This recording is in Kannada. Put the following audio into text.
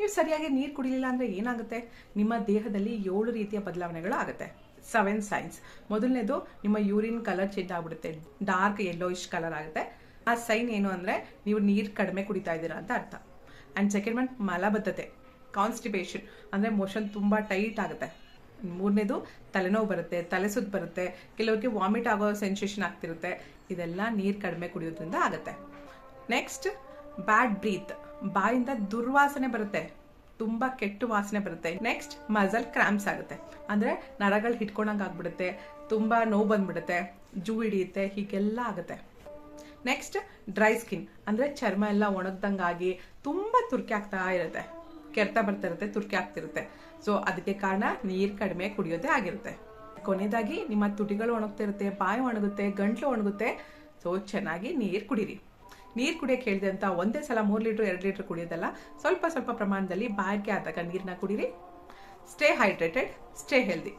ನೀವು ಸರಿಯಾಗಿ ನೀರು ಕುಡಿಲಿಲ್ಲ ಅಂದರೆ ಏನಾಗುತ್ತೆ? ನಿಮ್ಮ ದೇಹದಲ್ಲಿ ಏಳು ರೀತಿಯ ಬದಲಾವಣೆಗಳು ಆಗುತ್ತೆ. ಸೆವೆನ್ ಸೈನ್ಸ್ ಮೊದಲನೇದು, ನಿಮ್ಮ ಯೂರಿನ್ ಕಲರ್ ಚೇಂಜ್ ಆಗಿಬಿಡುತ್ತೆ. ಡಾರ್ಕ್ ಯೆಲ್ಲೋಯಿಶ್ ಕಲರ್ ಆಗುತ್ತೆ. ಆ ಸೈನ್ ಏನು ಅಂದರೆ, ನೀವು ನೀರು ಕಡಿಮೆ ಕುಡಿತಾ ಇದ್ದೀರಾ ಅಂತ ಅರ್ಥ. ಆ್ಯಂಡ್ ಸೆಕೆಂಡ್ ಒನ್ ಮಲಬದ್ಧತೆ. ಕಾನ್ಸ್ಟಿಪೇಷನ್ ಅಂದರೆ ಮೋಷನ್ ತುಂಬ ಟೈಟ್ ಆಗುತ್ತೆ. ಮೂರನೇದು, ತಲೆನೋವು ಬರುತ್ತೆ, ತಲೆ ಸುತ್ತು ಬರುತ್ತೆ, ಕೆಲವರಿಗೆ ವಾಮಿಟ್ ಆಗೋ ಸೆನ್ಸೇಷನ್ ಆಗ್ತಿರುತ್ತೆ. ಇದೆಲ್ಲ ನೀರು ಕಡಿಮೆ ಕುಡಿಯೋದ್ರಿಂದ ಆಗುತ್ತೆ. ನೆಕ್ಸ್ಟ್ ಬ್ಯಾಡ್ ಬ್ರೀತ್ ಬಾಯಿಂದ ದುರ್ವಾಸನೆ ಬರುತ್ತೆ. ತುಂಬ ಕೆಟ್ಟ ವಾಸನೆ ಬರುತ್ತೆ. ನೆಕ್ಸ್ಟ್ ಮಜಲ್ ಕ್ರಾಂಪ್ಸ್ ಆಗುತ್ತೆ. ಅಂದರೆ ನರಗಳು ಹಿಡ್ಕೊಂಡಂಗೆ ಆಗ್ಬಿಡುತ್ತೆ. ತುಂಬ ನೋವು ಬಂದ್ಬಿಡುತ್ತೆ. ಜೂ ಹಿಡಿಯುತ್ತೆ. ಹೀಗೆಲ್ಲ ಆಗುತ್ತೆ. ನೆಕ್ಸ್ಟ್ ಡ್ರೈ ಸ್ಕಿನ್ ಅಂದರೆ ಚರ್ಮ ಎಲ್ಲ ಒಣಗ್ದಂಗಾಗಿ ತುಂಬ ತುರ್ಕಿ ಆಗ್ತಾ ಇರುತ್ತೆ. ಕೆರೆತ ಬರ್ತಾ ಇರುತ್ತೆ, ತುರ್ಕಿ ಆಗ್ತಿರುತ್ತೆ. ಸೊ ಅದಕ್ಕೆ ಕಾರಣ ನೀರು ಕಡಿಮೆ ಕುಡಿಯೋದೇ ಆಗಿರುತ್ತೆ. ಕೊನೆಯದಾಗಿ ನಿಮ್ಮ ತುಟಿಗಳು ಒಣಗ್ತಿರುತ್ತೆ, ಬಾಯಿ ಒಣಗುತ್ತೆ, ಗಂಟ್ಲು ಒಣಗುತ್ತೆ. ಸೊ ಚೆನ್ನಾಗಿ ನೀರು ಕುಡೀರಿ. ನೀರು ಕುಡಿಯೋಕೆ ಹೇಳಿದೆ ಅಂತ ಒಂದೇ ಸಲ ಮೂರು ಲೀಟ್ರ್, ಎರಡು ಲೀಟ್ರ್ ಕುಡಿಯೋದಲ್ಲ, ಸ್ವಲ್ಪ ಸ್ವಲ್ಪ ಪ್ರಮಾಣದಲ್ಲಿ ಬಾಯಿಗೆ ಆದಾಗ ನೀರನ್ನ ಕುಡೀರಿ. Stay hydrated stay healthy